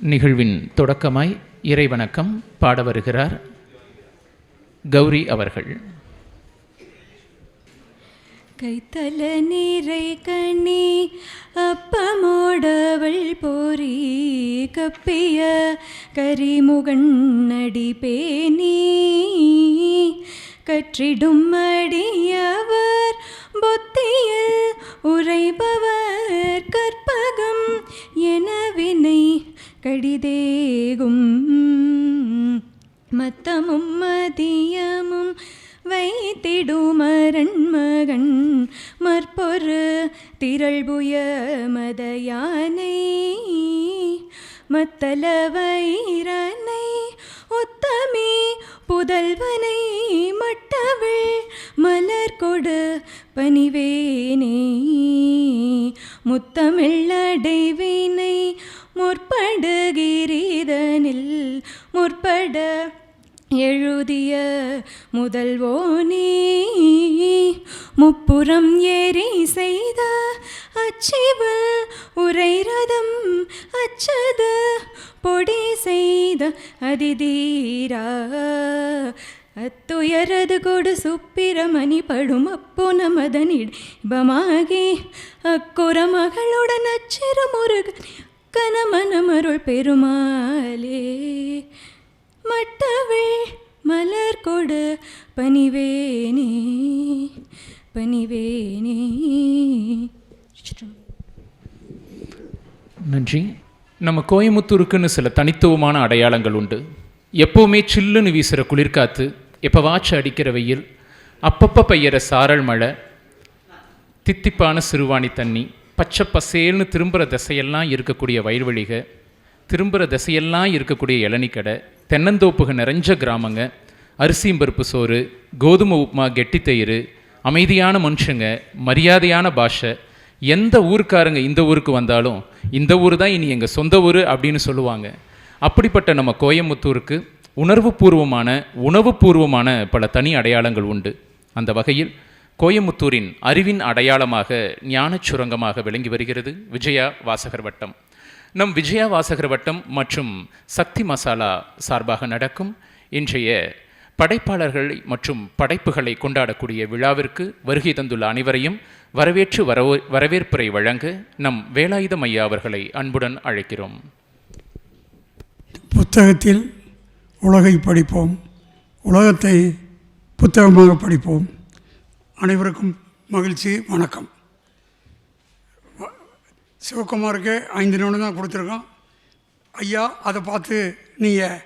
நிகழ்வின் தொடக்கமாய் இறைவணக்கம் பாட வருகிறார் கௌரி அவர்கள். கைத்தல நீரை கண்ணி அப்பமோடவள் போரி கப்பிய கரிமுகண்ணடி பேணி கற்றிடும் அடியவர் புத்தியில் உரைபவர் கற்பகம் எனவினை கடிதேகும் மத்தமும் மதியமும் வைத்திடுமரண்மகன் மற்பொரு திரள்புய மதயானை மத்தல வைரனை உத்தமி புதல்வனை மட்டவிள் மலர் கொடு பணிவேனே முத்தமிழடைவினை முற்படுகிறீதனில் முற்பட எழுதிய முதல்வோ நீ முப்புறம் ஏறி செய்த அச்சிவல் உரை ரதம் அச்சது. பொடி செய்த அதிதீரா. அத்துயரது கொடு சுப்பிரமணி படும் அப்போ நமதனிடமாகி அக்குற மகளுடன் அச்சிறு முருகன் கனமனமருள் பெருமாளே மட்டவே மலர் கொடு பணிவேனே பணிவேனே. நன்றி. நம்ம கோயமுத்தூருக்குன்னு சில தனித்துவமான அடையாளங்கள் உண்டு. எப்போவுமே சில்லுன்னு வீசுகிற குளிர்காத்து எப்போவாச்சும் அடிக்கிற வெயில் அப்பப்போ பெய்யற சாரல் மழை தித்திப்பான சிறுவாணி தண்ணி பச்சை பசேல்னு திரும்புகிற திசையெல்லாம் இருக்கக்கூடிய வயல்வெளிக திரும்புகிற திசையெல்லாம் இருக்கக்கூடிய இளநிக்கடை தென்னந்தோப்புக நிறைஞ்ச கிராமங்க அரிசியும் சோறு கோதுமை உப்புமா கெட்டித்தயிர் அமைதியான மனுஷங்க மரியாதையான பாஷை எந்த ஊருக்காரங்க இந்த ஊருக்கு வந்தாலும் இந்த ஊர் தான் இனி எங்கள் சொந்த ஊர் அப்படின்னு சொல்லுவாங்க. அப்படிப்பட்ட நம்ம கோயம்புத்தூருக்கு உணர்வுபூர்வமான உணவுபூர்வமான பல தனி அடையாளங்கள் உண்டு. அந்த வகையில் கோயமுத்தூரின் அறிவின் அடையாளமாக ஞானச் சுரங்கமாக விளங்கி வருகிறது விஜயா வாசகர் வட்டம். நம் விஜயா வாசகர் வட்டம் மற்றும் சக்தி மசாலா சார்பாக நடக்கும் இன்றைய படைப்பாளர்கள் மற்றும் படைப்புகளை கொண்டாடக்கூடிய விழாவிற்கு வருகை தந்துள்ள அனைவரையும் வரவேற்று வரவோ வரவேற்புரை வழங்க நம் வேலாயுதம் ஐயா அவர்களை அன்புடன் அழைக்கிறோம். புத்தகத்தில் உலகை படிப்போம். உலகத்தை புத்தகமாக படிப்போம். அனைவருக்கும் மகிழ்ச்சி வணக்கம். சிவகுமாருக்கு ஐந்து நிமிடம் தான் கொடுத்துருக்கோம். ஐயா அதை பார்த்து நீங்கள்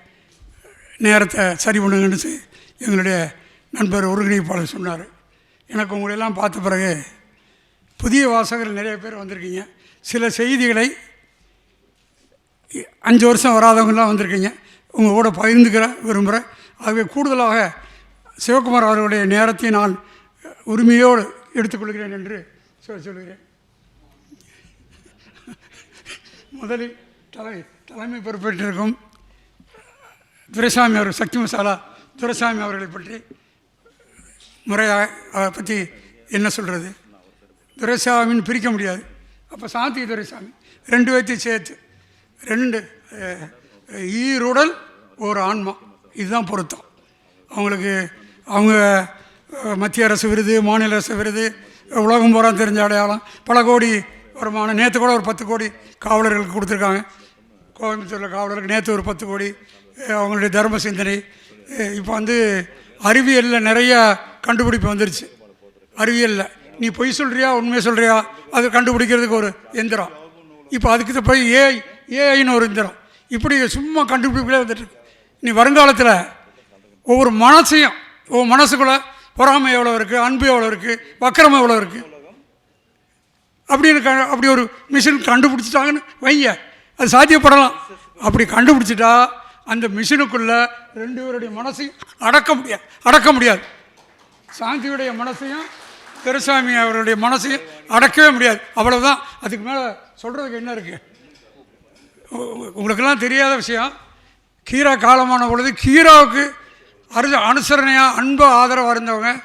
நேரத்தை சரி பண்ணுங்கன்னு சொல்லி எங்களுடைய நண்பர் ஒருங்கிணைப்பாளர் சொன்னார். எனக்கு உங்களையெல்லாம் பார்த்த பிறகு புதிய வாசகர்கள் நிறைய பேர் வந்திருக்கீங்க. சில செய்திகளை அஞ்சு வருஷம் வராதவங்களாம் வந்திருக்கீங்க. உங்கள் கூட பகிர்ந்துக்கிற விரும்புகிறேன் ஆகவே கூடுதலாக சிவகுமார் அவர்களுடைய நேரத்தை நான் உரிமையோடு எடுத்துக்கொள்கிறேன் என்று சொல் சொல்கிறேன். முதலில் தலை தலைமை பொறுப்பேற்றிருக்கும் துரைசாமி அவர் சக்தி மசாலா துரைசாமி அவர்களை பற்றி முறையாக அதை பற்றி என்ன சொல்கிறது துரைசாமின்னு பிரிக்க முடியாது. அப்போ சாந்தி துரைசாமி. ரெண்டு பேர்த்தையும் சேர்த்து ரெண்டு ஈருடல் ஒரு ஆன்மா. இதுதான் பொருத்தம். அவங்களுக்கு அவங்க மத்திய அரசு விருது மாநில அரசு விருது உலகம் பூரா தெரிஞ்ச அடையாளம். பல கோடி வருமானம். நேற்று கூட ஒரு பத்து கோடி காவலர்களுக்கு கொடுத்துருக்காங்க. கோயம்புத்தூரில் காவலருக்கு நேற்று ஒரு பத்து கோடி அவங்களுடைய தர்ம சிந்தனை. இப்போ வந்து அறிவியலில் நிறைய கண்டுபிடிப்பு வந்துருச்சு. அறிவியலில். நீ பொய் சொல்கிறியா உண்மையை சொல்கிறியா அது கண்டுபிடிக்கிறதுக்கு ஒரு எந்திரம். இப்போ அதுக்கு தான் போய் ஏஐ ஏஐன்னு ஒரு எந்திரம். இப்படி சும்மா கண்டுபிடிப்புகளே வந்துட்டு நீ வருங்காலத்தில் ஒவ்வொரு மனசையும் ஒவ்வொரு மனசுக்குள்ளே பொறாமை எவ்வளோ இருக்குது அன்பு எவ்வளோ இருக்குது வக்கரம் எவ்வளோ இருக்குது அப்படின்னு க அப்படி ஒரு மிஷின் கண்டுபிடிச்சிட்டாங்கன்னு வைங்க. அது சாத்தியப்படலாம். அப்படி கண்டுபிடிச்சிட்டா அந்த மிஷினுக்குள்ளே ரெண்டு பேருடைய மனசையும் அடக்க முடியாது அடக்க முடியாது. சாந்தியுடைய மனசையும் பெருசாமி அவருடைய மனசையும் அடக்கவே முடியாது. அவ்வளவுதான். அதுக்கு மேலே சொல்கிறதுக்கு என்ன இருக்குது உங்களுக்கெல்லாம் தெரியாத விஷயம். கீரா காலமான பொழுது கீராவுக்கு அரு அனுசரணையாக அன்பு ஆதரவாக இருந்தவங்க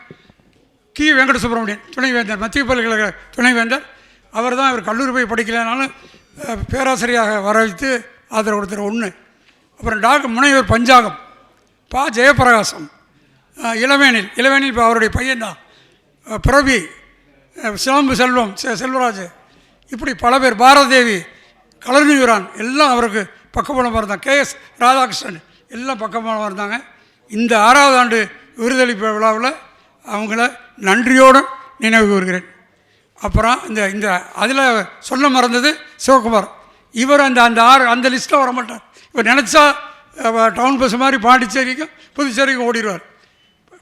கி. வெங்கட சுப்பிரமணியன் துணைவேந்தர் மத்திய பல்கலைக்கழக துணைவேந்தர் அவர் தான் இவர் கல்லூரி போய் படிக்கலைனாலும் பேராசிரியராக வர வைத்து ஆதரவு கொடுத்துரு. ஒன்று அப்புறம் டாக்டர் முனைவர் பஞ்சாகம் பா. ஜெயபிரகாசம் இளவேனில் இளவேனில் இப்போ அவருடைய பையன்தான். தான் பிரபி சிலம்பு செல்வம் செ- செல்வராஜ். இப்படி பல பேர் பாரதேவி கலர்நியூரான் எல்லாம் அவருக்கு பக்கபலமாக இருந்தாங்க. கேஎஸ் ராதாகிருஷ்ணன் எல்லாம் பக்கபலமாக இருந்தாங்க. இந்த ஆறாவது ஆண்டு விருதளிப்பு விழாவில் அவங்கள நன்றியோடு நினைவு கூறுகிறேன். அப்புறம் இந்த இந்த அதில் சொல்ல மறந்தது சிவகுமார். இவர் அந்த அந்த ஆறு அந்த லிஸ்ட்டில் வர மாட்டார் இவர் நினச்சா டவுன் பஸ் மாதிரி பாண்டிச்சேரிக்கும் புதுச்சேரிக்கும் ஓடிடுவார்.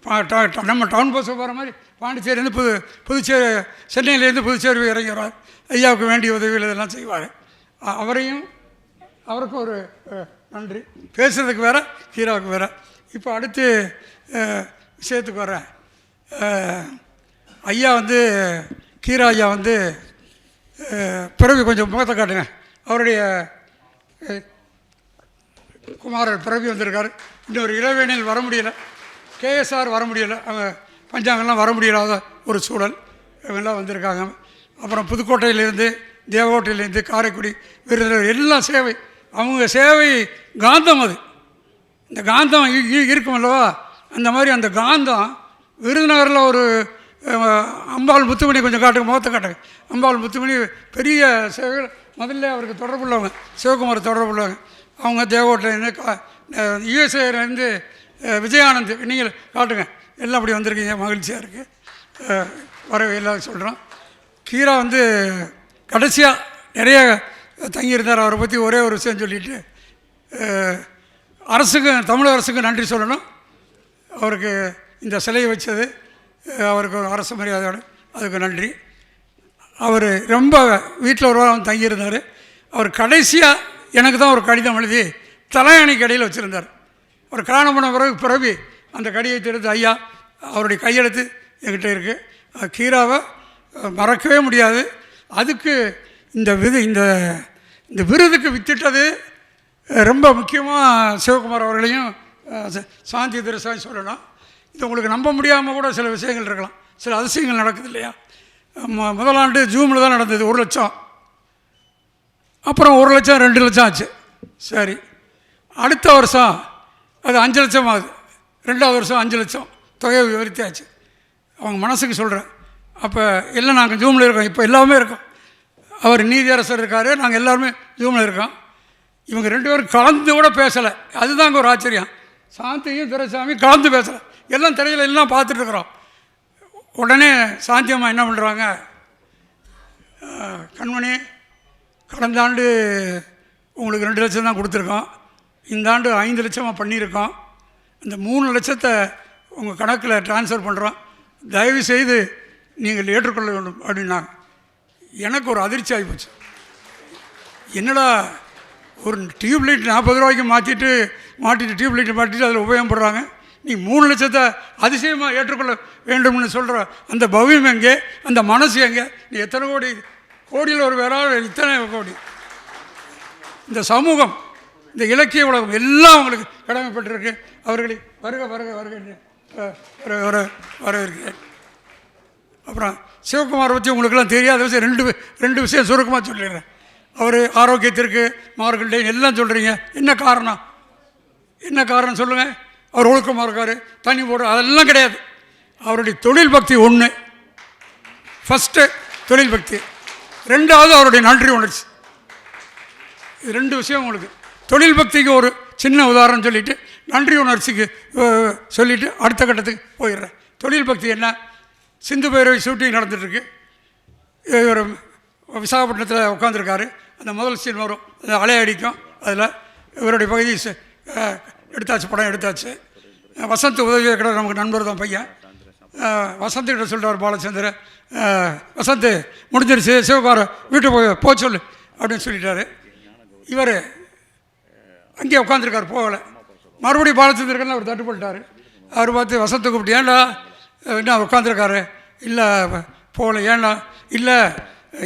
பா- ட- ட- நம்ம டவுன் பஸ் போகிற மாதிரி பாண்டிச்சேரியிலேருந்து புது புதுச்சேரி சென்னையிலேருந்து புதுச்சேரி இறங்கிறார் ஐயாவுக்கு வேண்டிய உதவிகள் இதெல்லாம் செய்வார். அவரையும் அவருக்கு ஒரு நன்றி. பேசுகிறதுக்கு வேறு ஹீரோவுக்கு வேற. இப்போ அடுத்து விஷயத்துக்கு வரேன் ஐயா வந்து கீரா ஐயா வந்து பிறவி கொஞ்சம் முகத்தை காட்டுங்க. அவருடைய குமாரர் பிறவி வந்திருக்காரு. இன்னொரு இளவேனில் வர முடியல. கேஎஸ்ஆர் வர முடியல. அவங்க பஞ்சாங்கெல்லாம் வர முடியாத ஒரு சூழல். இவங்கெல்லாம் வந்திருக்காங்க. அப்புறம் புதுக்கோட்டையிலேருந்து தேவகோட்டையிலேருந்து காரைக்குடி விருதுநகர் எல்லாம் சேவை. அவங்க சேவை காந்தம் அது. இந்த காந்தம் இ- இருக்கும் அல்லவா அந்த மாதிரி அந்த காந்தம் விருதுநகரில் ஒரு அம்பாள் முத்துமணி கொஞ்சம் காட்டுங்க முகத்தை காட்டுங்க. அம்பாள் முத்துமணி பெரிய சேவைகள் முதல்ல அவருக்கு தொடர்புள்ளவங்க சிவகுமார் தொடர்புள்ளவங்க அவங்க தேவகோட்டையிலேருந்து கா யுஎஸ்ஏலேருந்து விஜயானந்த் நீங்கள் காட்டுங்க. எல்லாம் அப்படி வந்திருக்கீங்க மகிழ்ச்சியாக இருக்குது வர எல்லாம் சொல்கிறோம் கீரா வந்து கடைசியாக நிறைய தங்கியிருந்தார். அவரை பற்றி ஒரே ஒரு விஷயம் சொல்லிட்டு அரசுக்கு தமிழக அரசுக்கு நன்றி சொல்லணும். அவருக்கு இந்த சிலையை வச்சது அவருக்கு அரசு மரியாதையோடு அதுக்கு நன்றி. அவர் ரொம்ப வீட்டில் ஒரு வாரம் தங்கியிருந்தார். அவர் கடைசியாக எனக்கு தான் ஒரு கடிதம் எழுதி தலையணை கடையில் வச்சுருந்தார். ஒரு காரணம் பண்ண பிறகு பிறவி அந்த கடிதத்தை எடுத்து ஐயா அவருடைய கையெழுத்து என்கிட்ட இருக்குது கீராவை மறக்கவே முடியாது. அதுக்கு இந்த விது இந்த இந்த விருதுக்கு வித்திட்டது ரொம்ப முக்கியமாக சிவகுமார் அவர்களையும் ச- சாந்தி திருசாமி சொல்லணும் இது உங்களுக்கு நம்ப முடியாமல் கூட சில விஷயங்கள் இருக்கலாம். சில அதிசயங்கள் நடக்குது இல்லையா? ம- முதலாண்டு ஜூமில் தான் நடந்தது ஒரு லட்சம். அப்புறம் ஒரு லட்சம் ரெண்டு லட்சம் ஆச்சு. சரி. அடுத்த வருஷம் அது அஞ்சு லட்சம் ஆகுது. ரெண்டாவது வருஷம் அஞ்சு லட்சம். தொகையை விவரித்தாச்சு. அவங்க மனசுக்கு சொல்கிறேன் அப்போ எல்லாம் நாங்கள் ஜூமில் இருக்கோம். இப்போ எல்லாமே இருக்கோம். அவர் நீதியரசர் இருக்கார் நாங்கள் எல்லாருமே ஜூமில் இருக்கோம். இவங்க ரெண்டு பேரும் கலந்து கூட பேசலை. அதுதாங்க ஒரு ஆச்சரியம். சாந்தியும் துரைசாமியும் கலந்து பேசலை. எல்லாம் திரையில் எல்லாம் பார்த்துட்ருக்குறோம் உடனே சாந்தி அம்மா என்ன பண்ணுறாங்க கண்மணி கடந்த ஆண்டு உங்களுக்கு ரெண்டு லட்சம் தான் கொடுத்துருக்கோம். இந்த ஆண்டு ஐந்து லட்சமாக பண்ணியிருக்கோம். இந்த மூணு லட்சத்தை உங்கள் கணக்கில் ட்ரான்ஸ்ஃபர் பண்ணுறோம் தயவு செய்து நீங்கள் ஏற்றுக்கொள்ள வேண்டும் அப்படின்னாங்க. எனக்கு ஒரு அதிர்ச்சி ஆகிப்போச்சு என்னடா ஒரு டியூப் லைட் நாற்பது ரூபாய்க்கு மாற்றிட்டு மாட்டிட்டு டியூப்லைட்டை மாட்டிட்டு அதில் உபயோகப்படுறாங்க நீ மூணு லட்சத்தை அதிசயமாக ஏற்றுக்கொள்ள வேண்டும்னு சொல்கிற அந்த பவியம் எங்கே? அந்த மனசு எங்கே? நீ எத்தனை கோடி கோடியில் ஒரு வேற இத்தனை கோடி. இந்த சமூகம் இந்த இலக்கிய உலகம் எல்லாம் அவங்களுக்கு கடமைப்பட்டிருக்கு. அவர்களை வருக வருக வருக வர வரவேற்கிறேன். அப்புறம் சிவகுமார் பற்றி உங்களுக்கெல்லாம் தெரியாத விஷயம் ரெண்டு ரெண்டு விஷயம் சுருக்கமாக சொல்லிடுறேன். அவர் ஆரோக்கியத்திற்கு மார்க்கண்டேன் எல்லாம் சொல்கிறீங்க என்ன காரணம்? என்ன காரணம் சொல்லுங்கள் அவர் ஒழுக்கமாக இருக்கார் தண்ணி போடுற அதெல்லாம் கிடையாது. அவருடைய தொழில் பக்தி ஒன்று ஃபஸ்ட்டு தொழில் பக்தி. ரெண்டாவது அவருடைய நன்றி உணர்ச்சி. இது ரெண்டு விஷயம் உங்களுக்கு. தொழில் பக்திக்கு ஒரு சின்ன உதாரணம் சொல்லிவிட்டு நன்றி உணர்ச்சிக்கு சொல்லிவிட்டு அடுத்த கட்டத்துக்கு போயிடுறேன். தொழில் பக்தி என்ன? சிந்து பைரவி ஷூட்டிங் நடந்துட்டுருக்கு இவர் விசாகப்பட்டினத்தில் உட்காந்துருக்காரு அந்த முதல் சீன் வரும். அந்த அலை அடிக்கும். அதில் இவருடைய பகுதி எடுத்தாச்சு படம் எடுத்தாச்சு. வசந்த் உதவி கிட்ட நமக்கு நண்பர் தான் பையன். வசந்த் கிட்ட சொல்கிறார் பாலச்சந்தர் வசந்த் முடிஞ்சிருச்சு சிவபார வீட்டுக்கு போய் போக சொல்லு அப்படின்னு சொல்லிட்டாரு. இவர் அங்கேயே உட்காந்துருக்கார் போகலை. மறுபடியும் பாலச்சந்திரக்கெல்லாம் அவர் தட்டுப்பட்டார் அவர் பார்த்து வசந்த் கூப்பிட்டு ஏன்டா என்ன உட்காந்துருக்காரு இல்லை போகல ஏன்டா? இல்லை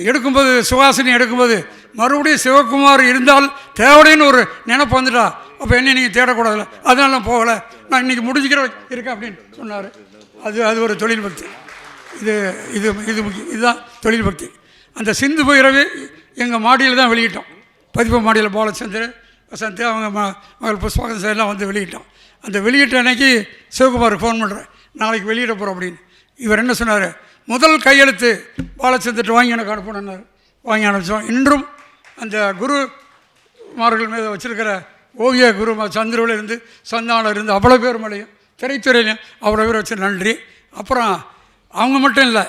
எடுக்கும்போது சுவாசினி எடுக்கும்போது மறுபடியும் சிவகுமார் இருந்தால் தேவடைன்னு ஒரு நினைப்பு வந்துட்டா. அப்போ என்ன நீங்கள் தேடக்கூடாதுல்ல. அதனால் நான் போகலை. நான் இன்றைக்கி முடிஞ்சுக்கிற இருக்கேன் அப்படின்னு சொன்னார். அது அது ஒரு தொழில் பக்தி. இது இது இது முக்கியம் இதுதான் தொழில் பக்தி. அந்த சிந்து பைரவி எங்கள் மாடியில் தான் வெளியிட்டோம் பதிப்பு மாடியில் பாலச்சந்தர் வசந்தி அவங்க ம மகள் புஷ்பகன் சார்லாம் வந்து வெளியிட்டோம் அந்த வெளியிட்ட அன்னைக்கு சிவகுமாருக்கு ஃபோன் பண்ணுறேன் நாளைக்கு வெளியிட போகிறோம் அப்படின்னு. இவர் என்ன சொன்னார்? முதல் கையெழுத்து பாலச்சந்திரன் வாங்கி எனக்கு அனுப்பணுன்னாரு வாங்கி அனுப்பிச்சோம். இன்றும் அந்த குருமார்கள் மீது வச்சிருக்கிற ஓவிய குரு சந்திரவில் இருந்து சந்தானம் இருந்து அவ்வளோ பேர் மேலேயும் திரைத்துறையிலையும் அவ்வளோ பேர் வச்சு நன்றி. அப்புறம் அவங்க மட்டும் இல்லை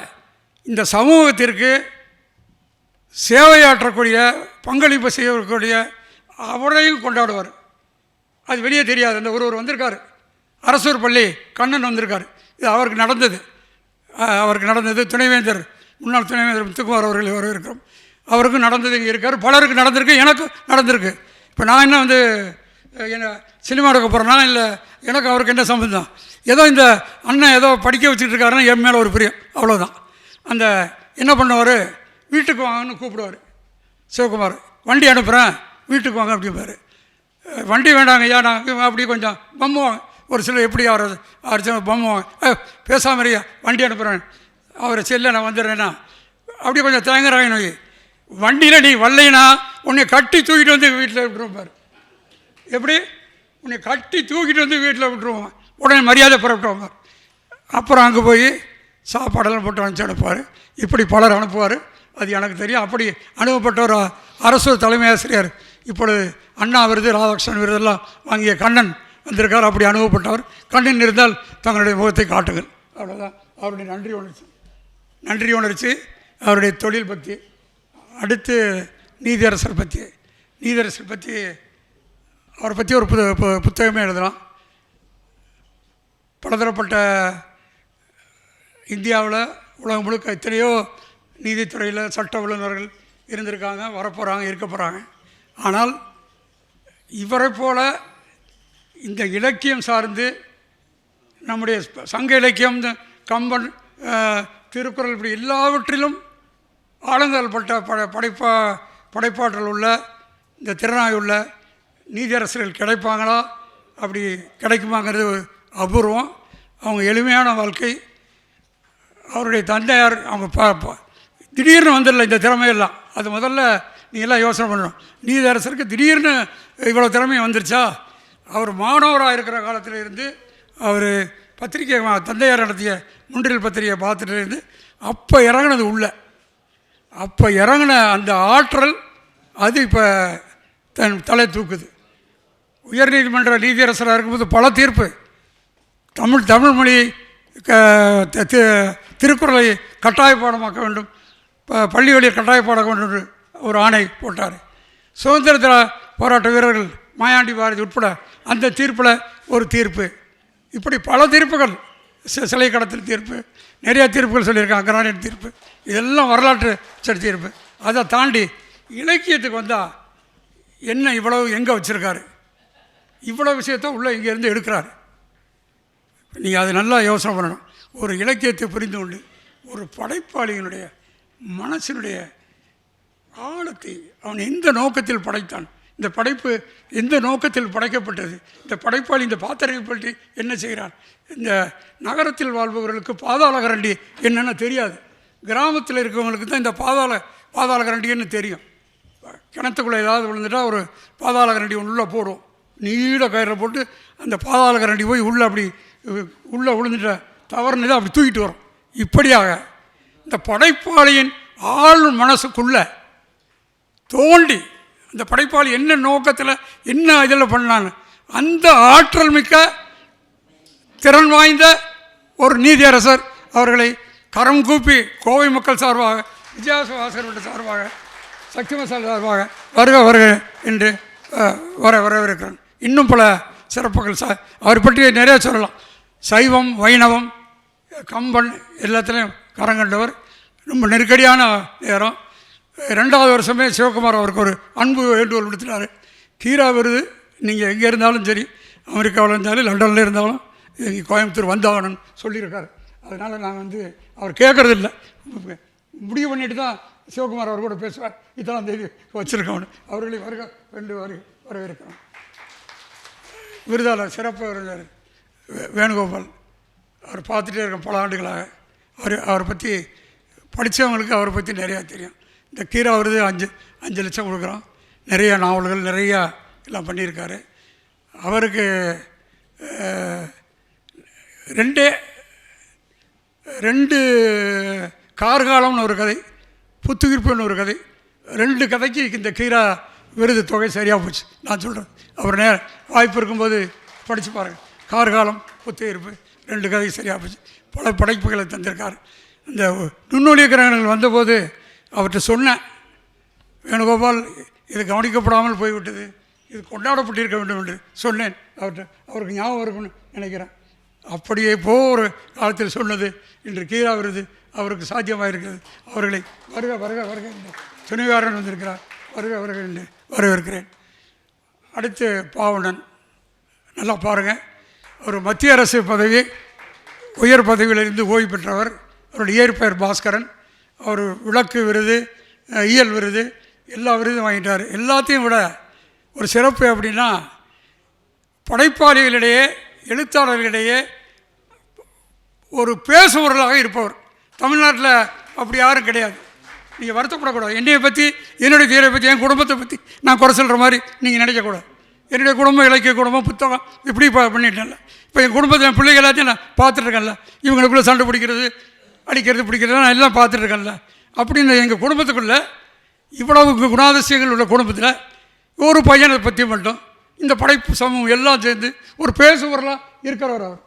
இந்த சமூகத்திற்கு சேவையாற்றக்கூடிய பங்களிப்பு செய்யக்கூடிய அவரையும் கொண்டாடுவார். அது வெளியே தெரியாது. அந்த ஒருவர் வந்திருக்கார். அரசூர் பள்ளி கண்ணன் வந்திருக்கார். இது அவருக்கு நடந்தது. அவருக்கு நடந்தது துணைவேந்தர் முன்னாள் துணைவேந்தர் முத்துக்குமார் அவர்கள் வரவேற்கிறோம். அவருக்கும் நடந்தது இங்கே இருக்கார் பலருக்கு நடந்திருக்கு எனக்கும் நடந்திருக்கு. இப்போ நான் என்ன வந்து என்ன சினிமா எடுக்க போகிறேன்னா இல்லை எனக்கு அவருக்கு என்ன சம்மந்தம் ஏதோ இந்த அண்ணன் ஏதோ படிக்க வச்சுட்டு இருக்காருன்னா என் மேலே ஒரு பிரியம். அவ்வளோதான் அந்த என்ன பண்ணுவார்? வீட்டுக்கு வாங்கன்னு கூப்பிடுவார். சிவகுமார் வண்டி அனுப்புகிறேன் வீட்டுக்கு வாங்க அப்படிம்பாரு. வண்டி வேண்டாங்க ஐயா நான் அப்படி கொஞ்சம் பம்முவாங்க ஒரு சிலர் எப்படி அவர் அவர் பம்முவாங்க பேசாமல் வண்டி அனுப்புகிறேன் அவர் செல்ல நான் வந்துடுறேன்னா. அப்படி கொஞ்சம் தேங்குறாங்க நோய். வண்டியில் நீ வரலைன்னா உன்னை கட்டி தூக்கிட்டு வந்து வீட்டில் விட்டுருவார் எப்படி? உன்னை கட்டி தூக்கிட்டு வந்து வீட்டில் விட்டுருவான். உடனே மரியாதை புறப்பட்டுவாங்க அப்புறம் அங்கே போய் சாப்பாடெல்லாம் போட்டு அனுப்பிச்சு அனுப்புவார் இப்படி பலர் அனுப்புவார். அது எனக்கு தெரியும். அப்படி அனுப்பப்பட்ட ஒரு அரசு தலைமை ஆசிரியர். இப்பொழுது அண்ணா விருது ராதாகிருஷ்ணன் விருதெல்லாம் வாங்கிய கண்ணன் வந்திருக்கார். அப்படி அனுபவப்பட்டவர் கண்ணன் இருந்தால் தங்களுடைய முகத்தை காட்டுங்கள். அவ்வளோதான் அவருடைய நன்றி உணர்ச்சி. நன்றி உணர்ச்சி. அவருடைய தொழில் பற்றி. அடுத்து நீதியரசர் பற்றி நீதியரசர் பற்றி அவரை பற்றி ஒரு புத பு- புத்தகமே எழுதலாம். பலதரப்பட்ட இந்தியாவில் உலகம் முழுக்க எத்தனையோ நீதித்துறையில் சட்ட வல்லுநர்கள் இருந்திருக்காங்க வரப்போகிறாங்க இருக்க போகிறாங்க ஆனால் இவரை போல இந்த இலக்கியம் சார்ந்து நம்முடைய சங்க இலக்கியம் இந்த கம்பன் திருக்குறள் இப்படி எல்லாவற்றிலும் ஆழங்கள் பட்ட பட படைப்பா படைப்பாற்றல் உள்ள இந்த திறனாய் உள்ள நீதியரசர்கள் கிடைப்பாங்களா? அப்படி கிடைக்குமாங்கிறது அபூர்வம். அவங்க எளிமையான வாழ்க்கை. அவருடைய தந்தையார் அவங்க ப திடீர்னு வந்துடல இந்த திறமையெல்லாம். அது முதல்ல நீ எல்லாம் யோசனை பண்ணணும். நீதியரசருக்கு திடீர்னு இவ்வளோ திறமை வந்துருச்சா? அவர் மாணவராக இருக்கிற காலத்தில் இருந்து அவர் பத்திரிகை தந்தையார் நடத்திய முன்றில் பத்திரிகையை பார்த்துட்டு இருந்து அப்போ இறங்கினது உள்ளே. அப்போ இறங்கின அந்த ஆற்றல் அது இப்போ தன் தலை தூக்குது. உயர்நீதிமன்ற நீதியரசராக இருக்கும்போது பல தீர்ப்பு. தமிழ் தமிழ் மொழி க- திருக்குறளை கட்டாய பாடமாக்க வேண்டும். ப- பள்ளிகளில் கட்டாய பாடமாக்க வேண்டும் என்று ஒரு ஆணை போட்டார். சுதந்திர போராட்ட வீரர்கள் மாயாண்டி பாரதி உட்பட அந்த தீர்ப்பில் ஒரு தீர்ப்பு. இப்படி பல தீர்ப்புகள் சிலை கடத்தல் தீர்ப்பு நிறைய தீர்ப்புகள் சொல்லியிருக்காங்க அக்ரானியன் தீர்ப்பு இதெல்லாம் வரலாற்று சரி தீர்ப்பு. அதை தாண்டி இலக்கியத்துக்கு வந்தால் என்ன இவ்வளவு எங்கே வச்சுருக்காரு? இவ்வளோ விஷயத்த உள்ளே இங்கேருந்து எடுக்கிறாரு. நீங்கள் அதை நல்லா யோசனை பண்ணணும். ஒரு இலக்கியத்தை புரிந்து கொண்டு ஒரு படைப்பாளியினுடைய மனசினுடைய ஆழத்தை அவன் எந்த நோக்கத்தில் படைத்தான் இந்த படைப்பு எந்த நோக்கத்தில் படைக்கப்பட்டது. இந்த படைப்பாளி இந்த பாத்திரையை பற்றி என்ன செய்கிறார் இந்த நகரத்தில் வாழ்பவர்களுக்கு பாதாள கரண்டி என்னென்னு தெரியாது. கிராமத்தில் இருக்கவங்களுக்கு தான் இந்த பாதாள பாதாள கரண்டின்னு தெரியும். கிணத்துக்குள்ளே ஏதாவது விழுந்துட்டா ஒரு பாதாள கரண்டி உள்ளே போடும். நீள கயிறில் போட்டு அந்த பாதாள கரண்டி போய் உள்ளே அப்படி உள்ளே விழுந்துட்ட தவறுனதை அப்படி தூக்கிட்டு வரும். இப்படியாக இந்த படைப்பாளியின் ஆள் மனசுக்குள்ளே தோண்டி அந்த படைப்பாளி என்ன நோக்கத்தில் என்ன இதில் பண்ணான்னு அந்த ஆற்றல் மிக்க திறன் வாய்ந்த ஒரு நீதியரசர் அவர்களை கரம் கூப்பி கோவை மக்கள் சார்பாக விஜயாசவாசகர்கள் சார்பாக சக்தி மசால் சார்பாக வருக வருக என்று வர வரவிருக்கிறான் இன்னும் பல சிறப்புகள் சா அவர் பற்றி நிறைய சொல்லலாம். சைவம் வைணவம் கம்பன் எல்லாத்துலேயும் கரங்கண்டவர் ரொம்ப நெருக்கடியான நேரம். ரெண்டாவது வருஷமே சிவகுமார் அவருக்கு ஒரு அன்பு வேண்டுகோள் விடுத்துட்டாரு. கீரா விருது நீங்கள் எங்கே இருந்தாலும் சரி அமெரிக்காவில் இருந்தாலும் லண்டனில் இருந்தாலும் இங்கே கோயம்புத்தூர் வந்தாகணும்னு சொல்லியிருக்காரு. அதனால் நான் வந்து அவர் கேட்குறது இல்லை முடிவு பண்ணிட்டு தான் சிவகுமார் அவர் கூட பேசுவார். இதெல்லாம் தேதி வச்சுருக்கோம் அவர்களை வருக ரெண்டு வரு வரவேற்கிறோம். விருதாளர் சிறப்பு விருதாளர் வே- வேணுகோபால். அவர் பார்த்துட்டே இருக்கோம் பல ஆண்டுகளாக. அவர் அவரை பற்றி படித்தவங்களுக்கு அவரை பற்றி நிறையா தெரியும். இந்த கீரா விருது அஞ்சு அஞ்சு லட்சம் கொடுக்குறோம். நிறைய நாவல்கள் நிறையா எல்லாம் பண்ணியிருக்காரு. அவருக்கு ரெண்டே ரெண்டு கார்காலம்னு ஒரு கதை புத்துயிர்ப்புன்னு ஒரு கதை ரெண்டு கதைக்கு இந்த கீரா விருது தொகை சரியாக போச்சு. நான் சொல்கிறேன் அவர் நேர வாய்ப்பு இருக்கும்போது படித்து பாருங்கள் கார்காலம் புத்துயிர்ப்பு ரெண்டு கதை சரியாக போச்சு. பல படைப்புகளை தந்திருக்கார். இந்த நுண்ணொலிய கிரகணங்கள் வந்தபோது அவர்கிட்ட சொன்னேன் வேணுகோபால் இது கவனிக்கப்படாமல் போய்விட்டது. இது கொண்டாடப்பட்டிருக்க வேண்டும் என்று சொன்னேன். அவர்கிட்ட அவருக்கு ஞாபகம் இருக்கும்னு நினைக்கிறேன். அப்படியே போ ஒரு காலத்தில் சொன்னது. இன்று கீரா விருது. அவருக்கு சாத்தியமாக இருக்கிறது அவர்களை வருக வருக வருக என்று துணைவாரன் வந்திருக்கிறார். வருக வருக என்று வரவேற்கிறேன். அடுத்து பாவணன் நல்லா பாருங்கள் ஒரு மத்திய அரசு பதவி உயர் பதவியிலிருந்து ஓய்வு பெற்றவர். அவருடைய இயற்பெயர் பாஸ்கரன். அவர் விளக்கு விருது இயல் விருது எல்லா விருதும் வாங்கிட்டார். எல்லாத்தையும் விட ஒரு சிறப்பு அப்படின்னா படைப்பாளிகளிடையே எழுத்தாளர்களிடையே ஒரு பேசுபவர்களாக இருப்பவர். தமிழ்நாட்டில் அப்படி யாரும் கிடையாது. நீங்கள் வருத்தப்படக்கூடாது. என்னையை பற்றி என்னுடைய தீரை பற்றி என் குடும்பத்தை பற்றி நான் குறை சொல்கிற மாதிரி நீங்கள் நினைக்கக்கூடாது. என்னுடைய குடும்பம் இலக்கிய குடும்பம் புத்தகம் இப்படி இப்போ பண்ணிட்டேன்ல. இப்போ என் குடும்பத்தை என் பிள்ளைகள் எல்லாத்தையும் நான் பார்த்துட்ருக்கேன்ல இவங்களுக்குள்ளே சண்டை பிடிக்கிறது அடிக்கிறது பிடிக்கிறது நான் எல்லாம் பார்த்துட்ருக்கேன்ல அப்படின்னு எங்கள் குடும்பத்துக்குள்ளே இவ்வளவு குணாதிசயங்கள் உள்ள குடும்பத்தில் ஒரு பையனை பற்றி மட்டும் இந்த படைப்பு சமூகம் எல்லாம் சேர்ந்து ஒரு பேசுபொருளாக இருக்கிறவர் அவர்.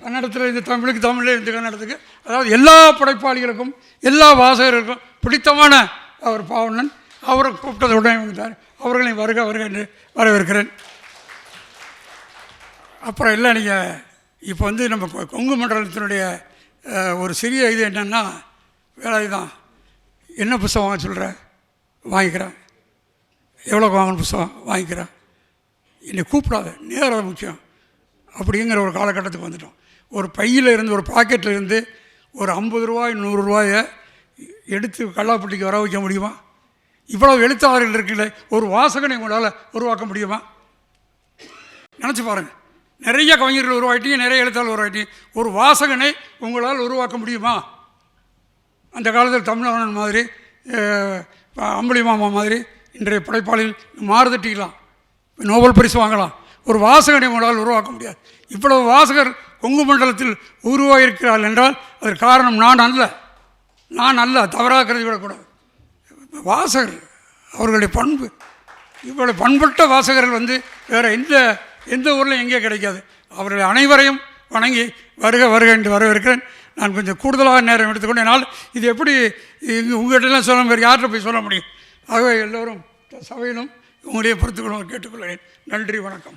கன்னடத்தில் இந்த தமிழுக்கு தமிழில் இந்த கன்னடத்துக்கு அதாவது எல்லா படைப்பாளிகளுக்கும் எல்லா வாசகர்களுக்கும் பிடித்தமான அவர் பாவண்ணன். அவரை கூப்பிட்டது உடனே வந்தார் அவர்களையும் வருக வருக என்று வரவேற்கிறேன். அப்புறம் இல்லை நீங்கள் இப்போ வந்து நம்ம கொ- கொங்கு மண்டலத்தினுடைய ஒரு சிறிய இது என்னென்னா வேலை தான் என்ன புஸ்தகம் வாங்க சொல்கிற வாங்கிக்கிறேன். எவ்வளோக்கு வாங்கணும் புஸ்தகம்? வாங்கிக்கிறேன். என்னை கூப்பிடாத நேரம் முக்கியம். அப்படிங்கிற ஒரு காலகட்டத்துக்கு வந்துட்டோம். ஒரு பையில் இருந்து ஒரு பாக்கெட்டில் இருந்து ஒரு ஐம்பது ரூபாய் நூறுரூவாயை எடுத்து கல்லாப்பட்டிக்கு வர வைக்க முடியுமா? இவ்வளோ எழுத்தாளர்கள் இருக்குல்ல ஒரு வாசகனை உங்களால் உருவாக்க முடியுமா? நினச்சி பாருங்கள் நிறைய கவிஞர்கள் உருவாயிட்டீங்க நிறைய எழுத்தாளர் உருவாக்கிட்டீங்க ஒரு வாசகனை உங்களால் உருவாக்க முடியுமா? அந்த காலத்தில் தமிழவனன் மாதிரி அஹ், அம்புலி மாமா மாதிரி இன்றைய படைப்பாளிகள் மாறுதட்டிக்கலாம் நோபல் பரிசு வாங்கலாம். ஒரு வாசகனை உங்களால் உருவாக்க முடியாது. இவ்வளவு வாசகர் கொங்கு மண்டலத்தில் உருவாகியிருக்கிறார்கள் என்றால் அதற்கு காரணம் நான் அல்ல. நான் அல்ல தவறாக கருதி விடக்கூடாது வாசகர் அவர்களுடைய பண்பு. இவ்வளவு பண்பட்ட வாசகர்கள் வந்து வேறு எந்த எந்த ஊரில் எங்கே கிடைக்காது. அவர்கள் அனைவரையும் வணங்கி வருக வருக என்று வரவேற்கிறேன். நான் கொஞ்சம் கூடுதலாக நேரம் எடுத்துக்கொண்டு என்னால் இது எப்படி இங்கே உங்கள்கிட்டலாம் சொல்ல வேறு யார்கிட்ட போய் சொல்ல முடியும்? ஆகவே எல்லோரும் சபையிலும் உங்களையே பொறுத்துக்கொள்ளும் கேட்டுக்கொள்கிறேன். நன்றி வணக்கம்.